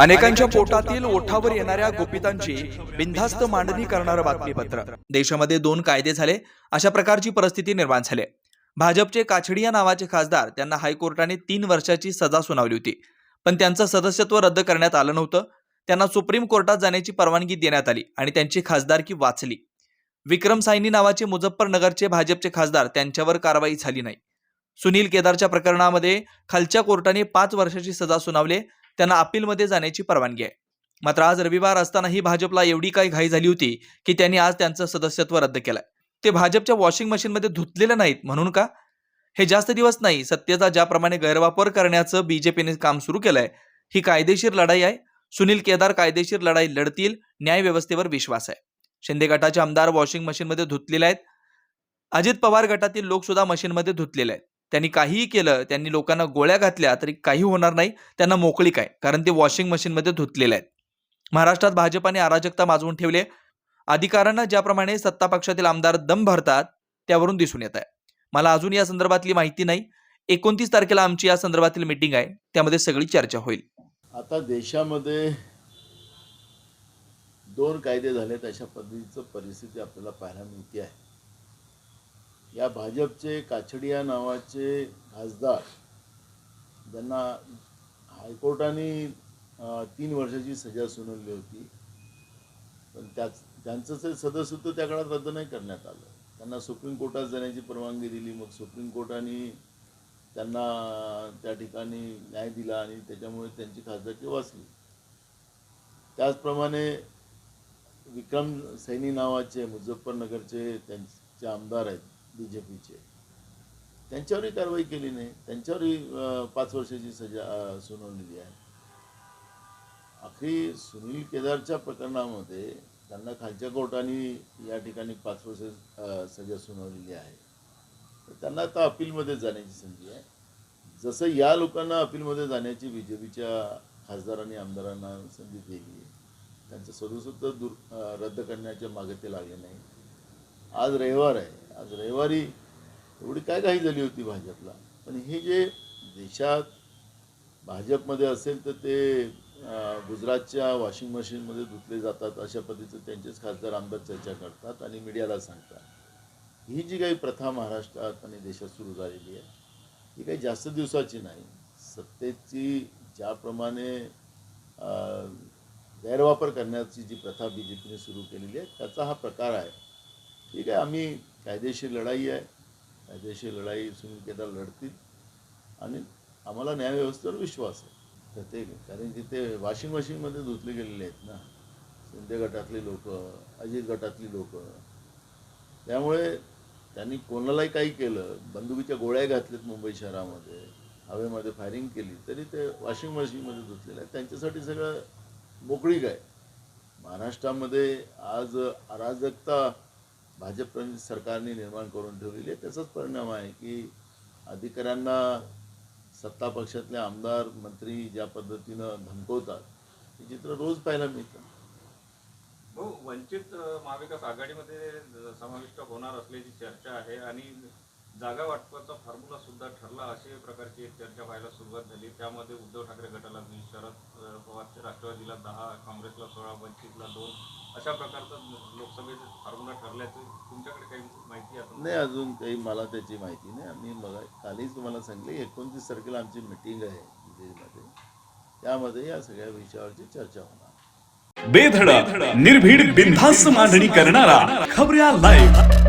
अनेकांच्या पोटातील ओठावर येणाऱ्या गोपितांची बिनधास्त मांडणी करणारं बातमीपत्र. देशामध्ये दोन कायदे झाले. अशा प्रकारची परिस्थिती निर्माण झाली. भाजपचे काछडिया नावाचे खासदार त्यांना हायकोर्टाने तीन वर्षाची सजा सुनावली होती. पण त्यांचं सदस्यत्व रद्द करण्यात आलं नव्हतं. त्यांना सुप्रीम कोर्टात जाण्याची परवानगी देण्यात आली आणि त्यांची खासदारकी वाचली. विक्रम सायनी नावाचे मुझफ्फरनगरचे भाजपचे खासदार त्यांच्यावर कारवाई झाली नाही. सुनील केदारच्या प्रकरणामध्ये खालच्या कोर्टाने पाच वर्षाची सजा सुनावले. त्यांना अपीलमध्ये जाण्याची परवानगी आहे. मात्र आज रविवार असतानाही भाजपला एवढी काही घाई झाली होती की त्यांनी आज त्यांचं सदस्यत्व रद्द केलंय. ते भाजपच्या वॉशिंग मशीनमध्ये धुतलेलं नाहीत म्हणून का? हे जास्त दिवस नाही सत्तेचा ज्याप्रमाणे गैरवापर करण्याचं बीजेपीने काम सुरू केलंय ही कायदेशीर लढाई आहे. सुनील केदार कायदेशीर लढाई लढतील न्याय व्यवस्थेवर विश्वास आहे. शिंदे गटाचे आमदार वॉशिंग मशीनमध्ये धुतलेले आहेत. अजित पवार गटातील लोक सुद्धा मशीनमध्ये धुतलेले आहेत. त्यांनी काहीही केलं त्यांनी लोकांना गोळ्या घातल्या तरी काही होणार नाही त्यांना मोकळी काय? कारण ते वॉशिंग मशीनमध्ये धुतलेले आहेत. महाराष्ट्रात भाजपाने अराजकता माजवून ठेवले अधिकाऱ्यांना ज्याप्रमाणे सत्ता पक्षातील आमदार दम भरतात त्यावरून दिसून येत आहे. मला अजून या संदर्भातली माहिती नाही. एकोणतीस तारखेला आमची या संदर्भातील मीटिंग आहे. त्यामध्ये सगळी चर्चा होईल. आता देशामध्ये दोन कायदे झालेत अशा पद्धतीचं परिस्थिती आपल्याला पाहायला मिळते आहे. या भाजपचे काछडिया नावाचे खासदार ज्यांना हायकोर्टाने तीन वर्षाची सजा सुनावली होती. पण त्याच त्यांचं ते सदस्यत्व त्या काळात रद्द नाही करण्यात आलं. त्यांना सुप्रीम कोर्टात जाण्याची परवानगी दिली. मग सुप्रीम कोर्टाने त्यांना त्या ठिकाणी न्याय दिला आणि त्याच्यामुळे त्यांची खासदारकी वाचली. त्याचप्रमाणे विक्रम सैनी नावाचे मुझफ्फरनगरचे त्यांचे आमदार आहेत. बी जे पीचे त्यांच्यावरही कारवाई केली नाही. त्यांच्यावरही पाच वर्षाची सजा सुनावलेली आहे. आखरी सुनील केदारच्या प्रकरणामध्ये त्यांना खालच्या कोर्टाने या ठिकाणी पाच वर्ष सजा सुनावलेली आहे. तर त्यांना आता अपीलमध्ये जाण्याची संधी आहे. जसं या लोकांना अपीलमध्ये जाण्याची बी जे पीच्या खासदारांनी आमदारांना संधी दिली त्यांचं सदस्यत्व दूर रद्द करण्याच्या मागे ते लागले नाही आज रविवार आहे. आज रविवारी एवढी काय घाई झाली होती भाजपला? पण हे जे देशात भाजपमध्ये असेल तर ते गुजरातच्या वॉशिंग मशीनमध्ये धुतले जातात अशा पद्धतीचं त्यांचेच खासदार आमदार चर्चा करतात आणि मीडियाला सांगतात. ही जी काही प्रथा महाराष्ट्रात आणि देशात सुरू झालेली आहे ही काही जास्त दिवसाची नाही. सत्तेची ज्याप्रमाणे गैरवापर करण्याची जी प्रथा बी जे पीने सुरू केलेली आहे त्याचा हा प्रकार आहे. ठीक आहे आम्ही कायदेशीर लढाई आहे. कायदेशीर लढाई सुनील केदार लढतील. आणि आम्हाला न्यायव्यवस्थेवर विश्वास आहे. तर ते कारण की ते वॉशिंग मशीनमध्ये धुतले गेलेले आहेत ना. शिंदे गटातली लोक अजित गटातली लोक. त्यामुळे त्यांनी कोणालाही काही केलं बंदुकीच्या गोळ्या घातल्यात मुंबई शहरामध्ये हवेमध्ये फायरिंग केली तरी ते वॉशिंग मशीनमध्ये धुतलेलं आहे त्यांच्यासाठी सगळं मोकळीक आहे महाराष्ट्रामध्ये आज अराजकता भाजप सरकारने निर्माण करून ठेवलेली आहे. त्याचाच परिणाम आहे की अधिकाऱ्यांना सत्ता पक्षातले आमदार मंत्री ज्या पद्धतीनं धमकवतात हे चित्र रोज पाहायला मिळतं. भाऊ वंचित महाविकास आघाडीमध्ये समाविष्ट होणार असल्याची चर्चा आहे आणि जागा वाटपाचा फॉर्म्युला सुद्धा ठरला. अशा प्रकारची एक चर्चा व्हायला सुरुवात झाली. त्यामध्ये उद्धव ठाकरे गटाला वीस शरद अ, पवारच्या राष्ट्रवादीला दहा काँग्रेसला सोळा वंचितला दोन. अशा प्रकारचा लोकसभेचा फॉर्म्युला ठरल्याची तुमच्याकडे काही माहिती आहे? नाही अजून काही मला त्याची माहिती नाही. आम्ही मला कालीच तुम्हाला सांगले एकोणतीस तारखेला आमची मिटिंग आहे दिल्लीमध्ये. त्यामध्ये या सगळ्या विषयावरची चर्चा होणार. बेधडक निर्भीड बिनधास्त मांडणी करणारा खबऱ्या लाईव्ह